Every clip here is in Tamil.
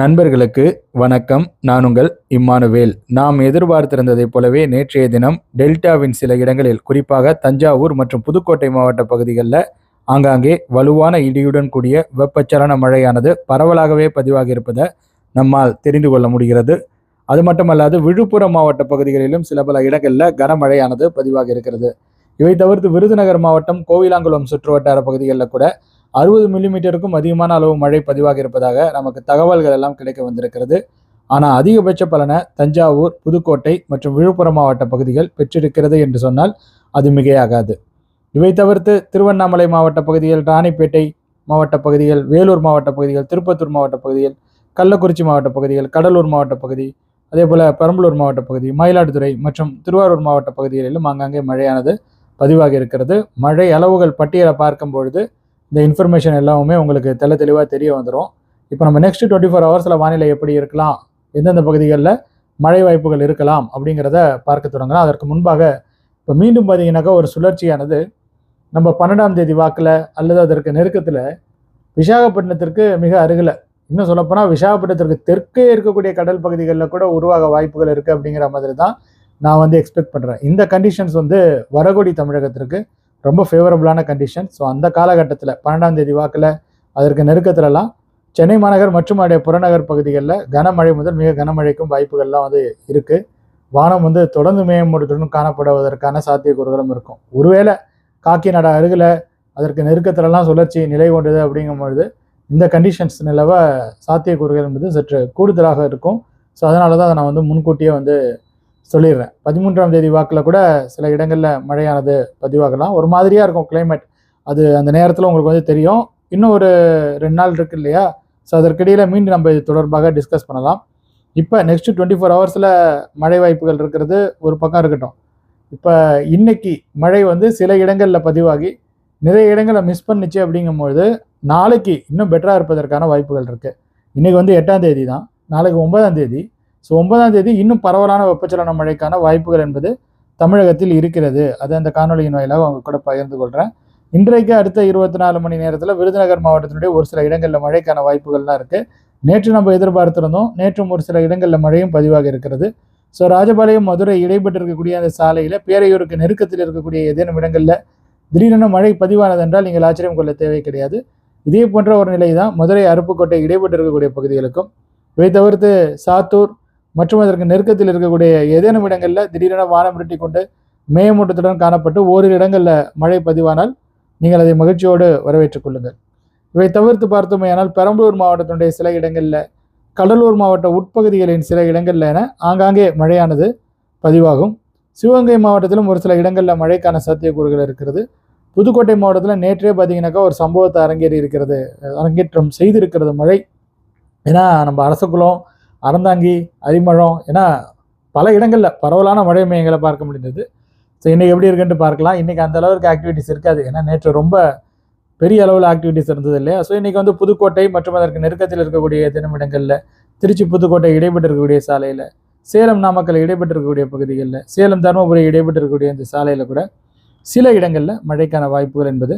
நண்பர்களுக்கு வணக்கம். நான் உங்கள் இம்மானுவேல். நாம் எதிர்பார்த்திருந்ததைப் போலவே நேற்றைய தினம் டெல்டாவின் சில இடங்களில் குறிப்பாக தஞ்சாவூர் மற்றும் புதுக்கோட்டை மாவட்ட பகுதிகளில் ஆங்காங்கே வலுவான இடியுடன் கூடிய வெப்பச்சலன மழையானது பரவலாகவே பதிவாகி இருப்பதை நம்மால் தெரிந்து கொள்ள முடிகிறது. அது மட்டுமல்லாது விழுப்புரம் மாவட்ட பகுதிகளிலும் சில பல இடங்களில் கனமழையானது பதிவாகி இருக்கிறது. இவை தவிர்த்து விருதுநகர் மாவட்டம் கோவிலாங்குளம் சுற்றுவட்டார பகுதிகளில் கூட அறுபது மில்லிமீட்டருக்கும் அதிகமான அளவு மழை பதிவாக இருப்பதாக நமக்கு தகவல்கள் எல்லாம் கிடைக்க வந்திருக்கிறது. ஆனால் அதிகபட்ச பலனை தஞ்சாவூர் புதுக்கோட்டை மற்றும் விழுப்புரம் மாவட்ட பகுதிகள் பெற்றிருக்கிறது என்று சொன்னால் அது மிகையாகாது. இவை தவிர்த்து திருவண்ணாமலை மாவட்ட பகுதிகள் ராணிப்பேட்டை மாவட்ட பகுதிகள் வேலூர் மாவட்ட பகுதிகள் திருப்பத்தூர் மாவட்ட பகுதிகள் கள்ளக்குறிச்சி மாவட்ட பகுதிகள் கடலூர் மாவட்ட பகுதி அதே போல் பெரம்பலூர் மாவட்ட பகுதி மயிலாடுதுறை மற்றும் திருவாரூர் மாவட்ட பகுதிகளிலும் ஆங்காங்கே மழையானது பதிவாகி இருக்கிறது. மழை அளவுகள் பட்டியலை பார்க்கும் பொழுது இந்த இன்ஃபர்மேஷன் எல்லாமே உங்களுக்கு தெள்ள தெளிவாக தெரிய வந்துடும் இப்போ நம்ம நெக்ஸ்ட் டுவெண்ட்டி ஃபோர் ஹவர்ஸில் வானிலை எப்படி இருக்கலாம் எந்தெந்த பகுதிகளில் மழை வாய்ப்புகள் இருக்கலாம் அப்படிங்கிறத பார்க்க தொடங்கலாம். அதற்கு முன்பாக இப்போ மீண்டும் பார்த்தீங்கன்னாக்கா ஒரு சுழற்சியானது. நம்ம பன்னெண்டாம் தேதி வாக்கில் அல்லது அதற்கு நெருக்கத்தில் விசாகப்பட்டினத்திற்கு மிக அருகில் இன்னும் சொல்லப்போனால் விசாகப்பட்டினத்திற்கு தெற்கே இருக்கக்கூடிய கடல் பகுதிகளில் கூட உருவாக வாய்ப்புகள் இருக்குது அப்படிங்கிற மாதிரி தான் நான் வந்து எக்ஸ்பெக்ட் பண்ணுறேன் இந்த கண்டிஷன்ஸ் வந்து வரகுடி தமிழகத்திற்கு ரொம்ப ஃபேவரபுளான கண்டிஷன் ஸோ அந்த காலகட்டத்தில் பன்னெண்டாம் தேதி வாக்கில் அதற்கு நெருக்கத்துலலாம் சென்னை மாநகர் மற்றும் அதோடைய புறநகர் பகுதிகளில் கனமழை முதல் மிக கனமழைக்கும் வாய்ப்புகள்லாம் வந்து இருக்குது வானம் வந்து தொடர்ந்து மேம்படுத்துடன் காணப்படுவதற்கான சாத்தியக்கூறுகளும் இருக்கும். ஒருவேளை காக்கிநாடா அருகில் அதற்கு நெருக்கத்திலலாம் சுழற்சி நிலை கொண்டது அப்படிங்கும் பொழுது இந்த கண்டிஷன்ஸ் நிலவ சாத்தியக்கூறுகள் என்பது சற்று கூடுதலாக இருக்கும். ஸோ அதனால தான் அதை நான் வந்து முன்கூட்டியே வந்து சொல்லிடுறேன். பதிமூன்றாம் தேதி வாக்கில் கூட சில இடங்களில் மழையானது பதிவாகலாம். ஒரு மாதிரியாக இருக்கும் கிளைமேட் அது அந்த நேரத்தில் உங்களுக்கு வந்து தெரியும். இன்னும் ஒரு ரெண்டு நாள் இருக்கு இல்லையா? ஸோ அதற்கிடையில் மீண்டும் நம்ம இது தொடர்பாக டிஸ்கஸ் பண்ணலாம். இப்போ நெக்ஸ்ட் டுவெண்ட்டி ஃபோர் ஹவர்ஸில் மழை வாய்ப்புகள் இருக்கிறது ஒரு பக்கம் இருக்கட்டும். இப்போ இன்னைக்கு மழை வந்து சில இடங்களில் பதிவாகி நிறைய இடங்களை மிஸ் பண்ணுச்சு அப்படிங்கும்பொழுது நாளைக்கு இன்னும் பெட்டராக இருப்பதற்கான வாய்ப்புகள் இருக்குது இன்றைக்கி வந்து எட்டாம் தேதி தான். நாளைக்கு ஒன்பதாம் தேதி. ஸோ ஒன்பதாம் தேதி இன்னும் பரவலான வெப்பச்சலன மழைக்கான வாய்ப்புகள் என்பது தமிழகத்தில் இருக்கிறது. அது அந்த காணொலியின் வாயிலாக அவங்க கூட பகிர்ந்து கொள்கிறேன் இன்றைக்கு அடுத்த இருபத்தி நாலு மணி நேரத்தில் விருதுநகர் மாவட்டத்தினுடைய ஒரு சில இடங்களில் மழைக்கான வாய்ப்புகள்லாம் இருக்குது நேற்று நம்ம எதிர்பார்த்திருந்தோம். நேற்றும் ஒரு சில இடங்களில் மழையும் பதிவாக இருக்கிறது. ஸோ ராஜபாளையம் மதுரை இடைப்பட்டு இருக்கக்கூடிய அந்த சாலையில் பேரையூருக்கு நெருக்கத்தில் இருக்கக்கூடிய ஏதேனும் இடங்களில் திடீரென மழை பதிவானதென்றால் நீங்கள் ஆச்சரியம் கொள்ள தேவை கிடையாது. இதே போன்ற ஒரு நிலை தான் மதுரை அருப்புக்கோட்டை இடைப்பட்டு இருக்கக்கூடிய பகுதிகளுக்கும். இதை தவிர்த்து சாத்தூர் மற்றும் அதற்கு நெருக்கத்தில் இருக்கக்கூடிய ஏதேனும் இடங்களில் திடீரென வானம் இருட்டி கொண்டு மேமூட்டத்துடன் காணப்பட்டு ஓரிரு இடங்களில் மழை பதிவானால் நீங்கள் அதை மகிழ்ச்சியோடு வரவேற்றுக் கொள்ளுங்கள். இவை தவிர்த்து பார்த்தோமேயானால் பெரம்பலூர் மாவட்டத்தினுடைய சில இடங்களில் கடலூர் மாவட்ட உட்பகுதிகளின் சில இடங்களில் என ஆங்காங்கே மழையானது பதிவாகும். சிவகங்கை மாவட்டத்திலும் ஒரு சில இடங்களில் மழைக்கான சாத்தியக்கூறுகள் இருக்கிறது. புதுக்கோட்டை மாவட்டத்தில் நேற்றே பார்த்தீங்கன்னாக்கா ஒரு சம்பவத்தை அரங்கேறி இருக்கிறது அரங்கேற்றம் செய்திருக்கிறது மழை. ஏன்னா நம்ம அரசகுலம் அறந்தாங்கி அரிமழம் ஏன்னா பல இடங்களில் பரவலான மழை மையங்களை பார்க்க முடிந்தது. ஸோ இன்றைக்கி எப்படி இருக்குன்ட்டு பார்க்கலாம். இன்றைக்கி அந்த அளவுக்கு ஆக்டிவிட்டிஸ் இருக்காது. ஏன்னா நேற்று ரொம்ப பெரிய அளவில் ஆக்டிவிட்டிஸ் இருந்தது இல்லையா? ஸோ இன்றைக்கி வந்து புதுக்கோட்டை மற்றும் அதற்கு நெருக்கத்தில் இருக்கக்கூடிய தினமிடங்களில் திருச்சி புதுக்கோட்டை இடைப்பட்டு இருக்கக்கூடிய சாலையில் சேலம் நாமக்கல் இடைப்பட்டு இருக்கக்கூடிய பகுதிகளில் சேலம் தருமபுரி இடைப்பட்டு இருக்கக்கூடிய இந்த சாலையில் கூட சில இடங்களில் மழைக்கான வாய்ப்புகள் என்பது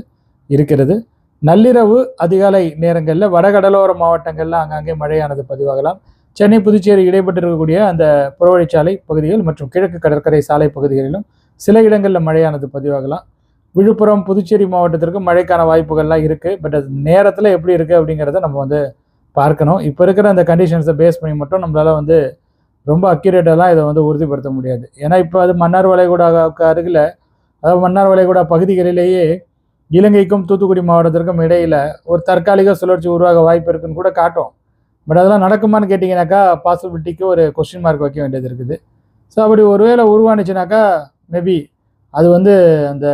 இருக்கிறது. நள்ளிரவு அதிகாலை நேரங்களில் வடகடலோர மாவட்டங்களில் அங்கங்கே மழையானது பதிவாகலாம். சென்னை புதுச்சேரி இடைப்பட்டு இருக்கக்கூடிய அந்த புறவழிச்சாலை பகுதிகள் மற்றும் கிழக்கு கடற்கரை சாலை பகுதிகளிலும் சில இடங்களில் மழையானது பதிவாகலாம். விழுப்புரம் புதுச்சேரி மாவட்டத்திற்கு மழைக்கான வாய்ப்புகள்லாம் இருக்குது பட் அது நேரத்தில் எப்படி இருக்குது அப்படிங்கிறத நம்ம வந்து பார்க்கணும். இப்போ இருக்கிற அந்த கண்டிஷன்ஸை பேஸ் பண்ணி மட்டும் நம்மளால் வந்து ரொம்ப அக்யூரேட்டெல்லாம் இதை வந்து உறுதிப்படுத்த முடியாது. ஏன்னா இப்போ அது மன்னார் வளைகுடாவுக்கு அருகில் அதாவது மன்னார் வளைகுடா பகுதிகளிலேயே இலங்கைக்கும் தூத்துக்குடி மாவட்டத்திற்கும் இடையில் ஒரு தற்காலிக சுழற்சி உருவாக வாய்ப்பு இருக்குன்னு கூட காட்டும். பட் அதெல்லாம் நடக்குமான்னு கேட்டிங்கனாக்கா பாசிபிலிட்டிக்கு ஒரு கொஸ்டின் மார்க் வைக்க வேண்டியது இருக்குது. ஸோ அப்படி ஒருவேளை உருவானுச்சுனாக்கா மேபி அது வந்து அந்த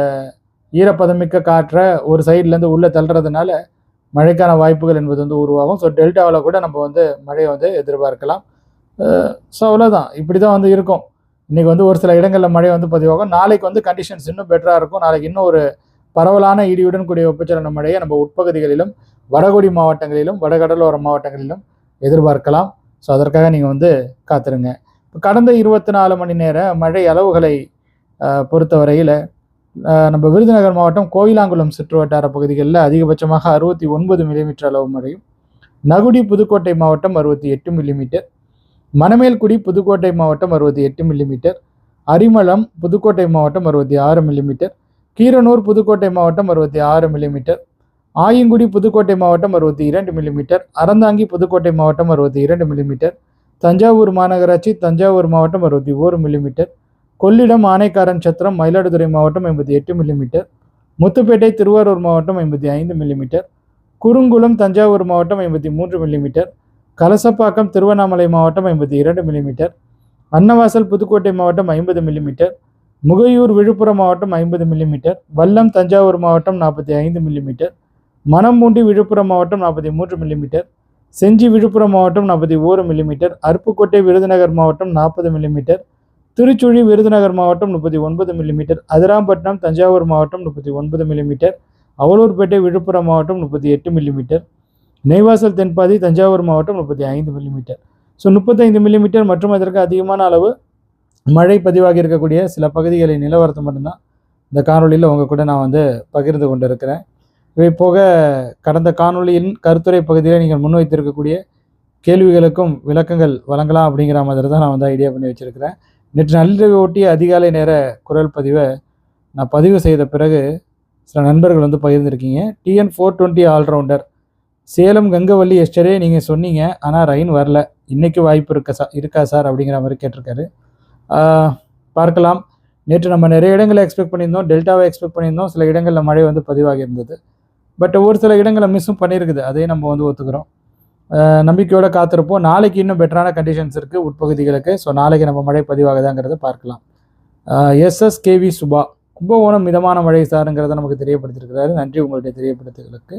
ஈரப்பதமிக்க காற்றை ஒரு சைட்லேருந்து உள்ளே தள்ளுறதுனால மழைக்கான வாய்ப்புகள் என்பது வந்து உருவாகும். ஸோ டெல்டாவில் கூட நம்ம வந்து மழையை வந்து எதிர்பார்க்கலாம். ஸோ அவ்வளோதான் இப்படி தான் வந்து இருக்கும். இன்றைக்கி வந்து ஒரு சில இடங்களில் மழை வந்து பதிவாகும். நாளைக்கு வந்து கண்டிஷன்ஸ் இன்னும் பெட்டராக இருக்கும். நாளைக்கு இன்னும் ஒரு பரவலான இடியுடன் கூடிய வெப்பச்சலன மழையை நம்ம உட்பகுதிகளிலும் வடகொடி மாவட்டங்களிலும் வடகடலோர மாவட்டங்களிலும் எதிர்பார்க்கலாம். ஸோ அதற்காக நீங்கள் வந்து காத்துருங்க. இப்போ கடந்த இருபத்தி நாலு மணி நேர மழை அளவுகளை பொறுத்தவரையில் நம்ம விருதுநகர் மாவட்டம் கோயிலாங்குளம் சுற்றுவட்டார பகுதிகளில் அதிகபட்சமாக அறுபத்தி ஒன்பது மில்லிமீட்டர் அளவு மழையும் நகுடி புதுக்கோட்டை மாவட்டம் அறுபத்தி எட்டு மில்லிமீட்டர் மணமேல்குடி புதுக்கோட்டை மாவட்டம் அறுபத்தி எட்டு மில்லிமீட்டர் அரிமளம் புதுக்கோட்டை மாவட்டம் அறுபத்தி ஆறு மில்லிமீட்டர் கீரனூர் புதுக்கோட்டை மாவட்டம் அறுபத்தி ஆறு மில்லிமீட்டர் ஆயங்குடி புதுக்கோட்டை மாவட்டம் அறுபத்தி இரண்டு மில்லிமீட்டர் அறந்தாங்கி புதுக்கோட்டை மாவட்டம் அறுபத்தி இரண்டு மில்லிமீட்டர் தஞ்சாவூர் மாநகராட்சி தஞ்சாவூர் மாவட்டம் அறுபத்தி ஓரு மில்லிமீட்டர் கொள்ளிடம் ஆனைக்காரன் சத்திரம் மயிலாடுதுறை மாவட்டம் ஐம்பத்தி எட்டு மில்லிமீட்டர் முத்துப்பேட்டை திருவாரூர் மாவட்டம் ஐம்பத்தி ஐந்து மில்லிமீட்டர் குறுங்குளம் தஞ்சாவூர் மாவட்டம் ஐம்பத்தி மூன்று மில்லிமீட்டர் கலசப்பாக்கம் திருவண்ணாமலை மாவட்டம் ஐம்பத்தி இரண்டு மில்லிமீட்டர் அன்னவாசல் புதுக்கோட்டை மாவட்டம் ஐம்பது மில்லிமீட்டர் முகையூர் விழுப்புரம் மாவட்டம் ஐம்பது மில்லிமீட்டர் வல்லம் தஞ்சாவூர் மாவட்டம் நாற்பத்தி ஐந்து மில்லிமீட்டர் மணம்பூண்டி விழுப்புரம் மாவட்டம் நாற்பத்தி மூன்று மில்லிமீட்டர் செஞ்சி விழுப்புரம் மாவட்டம் நாற்பத்தி ஓரு மில்லிமீட்டர் அருப்புக்கோட்டை விருதுநகர் மாவட்டம் நாற்பது மில்லிமீட்டர் திருச்சுழி விருதுநகர் மாவட்டம் முப்பத்தி ஒன்பது மில்லிமீட்டர் அதிராம்பட்டினம் தஞ்சாவூர் மாவட்டம் முப்பத்தி ஒன்பது மில்லிமீட்டர் அவலூர்பேட்டை விழுப்புரம் மாவட்டம் முப்பத்தி எட்டு மில்லிமீட்டர் நெய்வாசல் தென்பாதி தஞ்சாவூர் மாவட்டம் முப்பத்தி ஐந்து மில்லிமீட்டர் ஸோ முப்பத்தைந்து மில்லிமீட்டர் மற்றும் அதற்கு அதிகமான அளவு மழை பதிவாகி இருக்கக்கூடிய சில பகுதிகளின் நிலவரத்தை மட்டும்தான் இந்த காணொலியில் உங்கள் கூட நான் வந்து பகிர்ந்து கொண்டு இருக்கிறேன் இவை போக கடந்த காணொளியின் கருத்துரை பகுதியில் நீங்கள் முன்வைத்திருக்கக்கூடிய கேள்விகளுக்கும் விளக்கங்கள் வழங்கலாம் அப்படிங்கிற மாதிரி தான் நான் வந்து ஐடியா பண்ணி வச்சுருக்கிறேன். நேற்று நள்ளிரவு ஒட்டி அதிகாலை நேர குரல் பதிவை நான் பதிவு செய்த பிறகு சில நண்பர்கள் வந்து பகிர்ந்திருக்கீங்க. TN four twenty allrounder Salem Gangavalli yesterday நீங்கள் சொன்னீங்க. ஆனால் ரயின் வரல. இன்னைக்கு வாய்ப்பு இருக்க சா இருக்கா சார் அப்படிங்கிற மாதிரி கேட்டிருக்காரு. பார்க்கலாம். நேற்று நம்ம நிறைய இடங்களை எக்ஸ்பெக்ட் பண்ணியிருந்தோம். டெல்டாவை எக்ஸ்பெக்ட் பண்ணியிருந்தோம். சில இடங்களில் மழை வந்து பதிவாகி இருந்தது. பட் ஒரு சில இடங்களை மிஸ்ஸும் பண்ணியிருக்குது. அதையும் நம்ம வந்து ஒத்துக்கிறோம். நம்பிக்கையோடு நம்பிக்கையோட காத்திருப்போம். நாளைக்கு இன்னும் பெட்டரான கண்டிஷன்ஸ் இருக்குது உட்பகுதிகளுக்கு. ஸோ நாளைக்கு நம்ம மழை பதிவாகுதாங்கிறத பார்க்கலாம். எஸ்எஸ்கேவி சுபா கும்பகோணம் மிதமான மழை சாருங்கிறத நமக்கு தெரியப்படுத்தியிருக்கிறாரு. நன்றி உங்களுடைய தெரியப்படுத்துகளுக்கு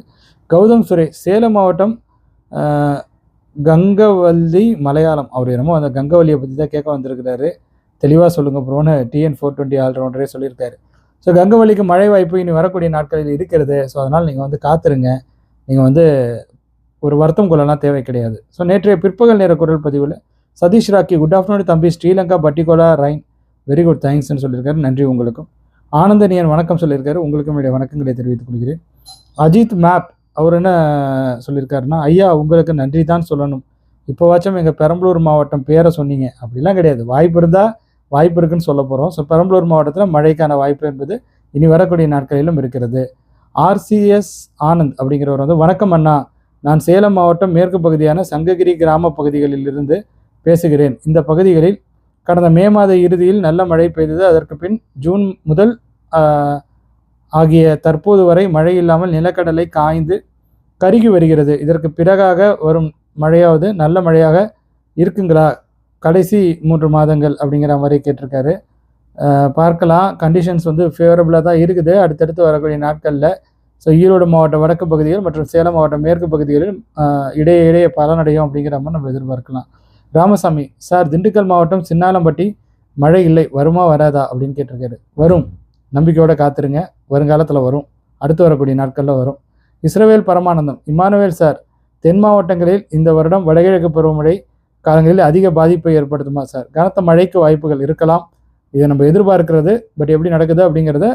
கௌதம் சுரேஷ் சேலம் மாவட்டம் கங்கவல்லி மலையாளம். அவர் என்னமோ அந்த கங்கவல்லியை பற்றி தான் கேட்க வந்திருக்கிறாரு. தெளிவாக சொல்லுங்க ப்ரோன்னு டிஎன் ஃபோர் டுவெண்ட்டி ஆல்ரவுண்டரே சொல்லியிருக்காரு. ஸோ கங்கவல்லிக்கு மழை வாய்ப்பு இனி வரக்கூடிய நாட்களில் இருக்கிறது. ஸோ அதனால் நீங்கள் வந்து காத்துருங்க. நீங்கள் வந்து ஒரு வருத்தம் கொள்ளலாம் தேவை கிடையாது. ஸோ நேற்றைய பிற்பகல் நேர குரல் பதிவில் சதீஷ் ராக்கி குட் ஆஃப்டர்நூன் தம்பி. Sri Lanka Batticaloa Rhine very good தேங்க்ஸ்னு சொல்லியிருக்காரு. நன்றி உங்களுக்கும். ஆனந்தனியன் வணக்கம் சொல்லியிருக்காரு. உங்களுக்கும் என்னுடைய வணக்கங்களை தெரிவித்துக் கொள்கிறேன். அஜித் மேப் அவர் என்ன சொல்லியிருக்காருன்னா ஐயா உங்களுக்கு நன்றி தான் சொல்லணும். இப்போவாச்சும் எங்கள் பெரம்பலூர் மாவட்டம் பேரை சொன்னீங்க. அப்படிலாம் கிடையாது. வாய்ப்பு இருந்தால் வாய்ப்பு இருக்குன்னு சொல்ல போகிறோம் ஸோ பெரம்பலூர் மாவட்டத்தில் மழைக்கான வாய்ப்பு என்பது இனி வரக்கூடிய நாட்களிலும் இருக்கிறது. ஆர்சிஎஸ் ஆனந்த் அப்படிங்கிறவர் வந்து வணக்கம் அண்ணா. நான் சேலம் மாவட்டம் மேற்கு பகுதியான சங்ககிரி கிராம பகுதிகளில் இருந்து பேசுகிறேன். இந்த பகுதிகளில் கடந்த மே மாத இறுதியில் நல்ல மழை பெய்தது. அதற்கு பின் ஜூன் முதல் ஆகிய தற்போது வரை மழை இல்லாமல் நிலக்கடலை காய்ந்து கருகி வருகிறது. இதற்கு பிறகாக வரும் மழையாவது நல்ல மழையாக இருக்குங்களா? கடைசி மூன்று மாதங்கள் அப்படிங்கிற மாதிரி கேட்டிருக்காரு. பார்க்கலாம். கண்டிஷன்ஸ் வந்து ஃபேவரபுளாக தான் இருக்குது. அடுத்தடுத்து வரக்கூடிய நாட்களில் ஸோ ஈரோடு மாவட்ட வடக்கு பகுதிகள் மற்றும் சேலம் மாவட்ட மேற்கு பகுதிகளில் இடையே இடையே பலனடையும் அப்படிங்கிற மாதிரி நம்ம எதிர்பார்க்கலாம். ராமசாமி சார் திண்டுக்கல் மாவட்டம் சின்னாலம்பட்டி மழை இல்லை வருமா வராதா? அப்படின்னு கேட்டிருக்காரு. வரும். நம்பிக்கையோடு காத்துருங்க. வருங்காலத்தில் வரும். அடுத்து வரக்கூடிய நாட்களில் வரும். இஸ்ரவேல் பரமானந்தம் இமானுவேல் சார் தென் மாவட்டங்களில் இந்த வருடம் வடகிழக்கு பருவமழை காலங்களில் அதிக பாதிப்பை ஏற்படுத்துமா சார்? கனத்த மழைக்கு வாய்ப்புகள் இருக்கலாம். இதை நம்ம எதிர்பார்க்கிறது. பட் எப்படி நடக்குது அப்படிங்கிறத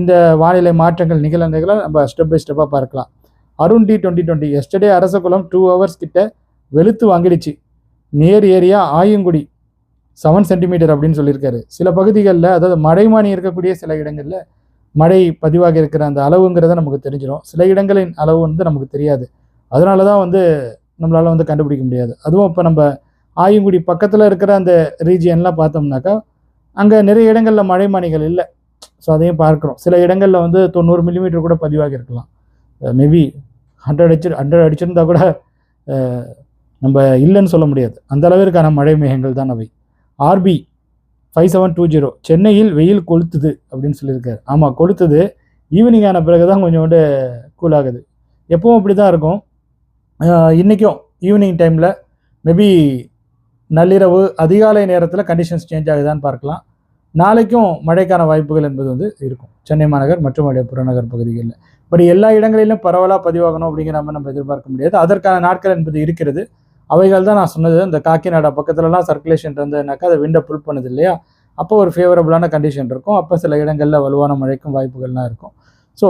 இந்த வானிலை மாற்றங்கள் நிகழ நிகழ நம்ம ஸ்டெப் பை ஸ்டெப்பாக பார்க்கலாம். Arun T twenty twenty. Yesterday Arasakulam two hours கிட்ட வெளுத்து வாங்கிடுச்சு. Near area Ayangudi seven centimeter அப்படின்னு சொல்லியிருக்காரு. சில பகுதிகளில் அதாவது மழைமானி இருக்கக்கூடிய சில இடங்களில் மழை பதிவாக இருக்கிற அந்த அளவுங்கிறத நமக்கு தெரிஞ்சிடும் சில இடங்களின் அளவு வந்து நமக்கு தெரியாது. அதனால தான் வந்து நம்மளால் வந்து கண்டுபிடிக்க முடியாது. அதுவும் இப்போ நம்ம ஆயங்குடி பக்கத்தில் இருக்கிற அந்த ரீஜியன்லாம் பார்த்தோம்னாக்கா அங்கே நிறைய இடங்களில் மழைமானிகள் இல்லை. ஸோ அதையும் பார்க்குறோம். சில இடங்களில் வந்து தொண்ணூறு மில்லிமீட்டர் கூட பதிவாகி இருக்கலாம். மேபி ஹண்ட்ரட் அடிச்சு ஹண்ட்ரட் அடிச்சிருந்தா கூட நம்ம இல்லைன்னு சொல்ல முடியாது. அந்த அளவிற்கான மழை மேகங்கள் தான் அவை. RP five seven two zero சென்னையில் வெயில் கொளுத்துது அப்படின்னு சொல்லியிருக்காரு. ஆமாம் கொளுத்துது. ஈவினிங் ஆன பிறகு தான் கொஞ்சோண்டு கூல் ஆகுது. எப்பவும் அப்படி தான் இருக்கும். இன்றைக்கும் ஈவினிங் டைமில் மேபி நள்ளிரவு அதிகாலை நேரத்தில் கண்டிஷன்ஸ் சேஞ்ச் ஆகுதான்னு பார்க்கலாம். நாளைக்கும் மழைக்கான வாய்ப்புகள் என்பது வந்து இருக்கும். சென்னை மாநகர் மற்றும் அதே புறநகர் பகுதிகளில். பட் எல்லா இடங்களிலும் பரவலாக பதிவாகணும் அப்படிங்கிற மாதிரி நம்ம எதிர்பார்க்க முடியாது. அதற்கான நாட்கள் என்பது இருக்கிறது. அவைகள் தான் நான் சொன்னது. இந்த காக்கிநாடா பக்கத்துலலாம் சர்க்குலேஷன் இருந்ததுனாக்கா அதை விண்டை புல் பண்ணுது இல்லையா? அப்போ ஒரு ஃபேவரபுளான கண்டிஷன் இருக்கும். அப்போ சில இடங்களில் வலுவான மழைக்கும் வாய்ப்புகள்லாம் இருக்கும். ஸோ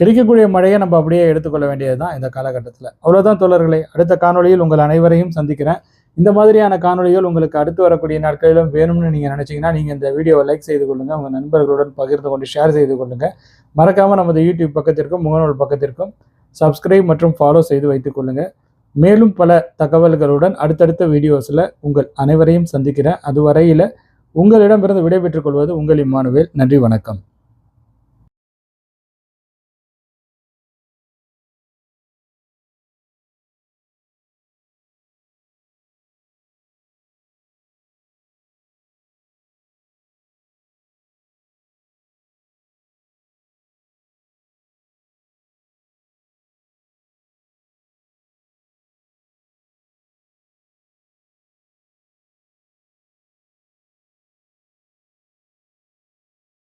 கிடைக்கக்கூடிய மழையை நம்ம அப்படியே எடுத்துக்கொள்ள வேண்டியது தான் இந்த காலகட்டத்தில். அவ்வளோதான் தோழர்களை. அடுத்த காணொளியில் உங்கள் அனைவரையும் சந்திக்கிறேன். இந்த மாதிரியான காணொளிகள் உங்களுக்கு அடுத்து வரக்கூடிய நாட்களிலும் வேணும்னு நீங்கள் நினச்சிங்கன்னா நீங்கள் இந்த வீடியோவை லைக் செய்து கொள்ளுங்கள் உங்கள் நண்பர்களுடன் பகிர்ந்து கொண்டு ஷேர் செய்து கொள்ளுங்கள் மறக்காமல் நமது யூடியூப் பக்கத்திற்கும் முகநூல் பக்கத்திற்கும் சப்ஸ்கிரைப் மற்றும் ஃபாலோ செய்து வைத்துக் கொள்ளுங்கள் மேலும் பல தகவல்களுடன் அடுத்தடுத்த வீடியோஸில் உங்கள் அனைவரையும் சந்திக்கிறேன். அதுவரையில் உங்களிடமிருந்து விடைபெற்றுக் கொள்வது உங்கள் இம்மானுவேல். நன்றி வணக்கம்.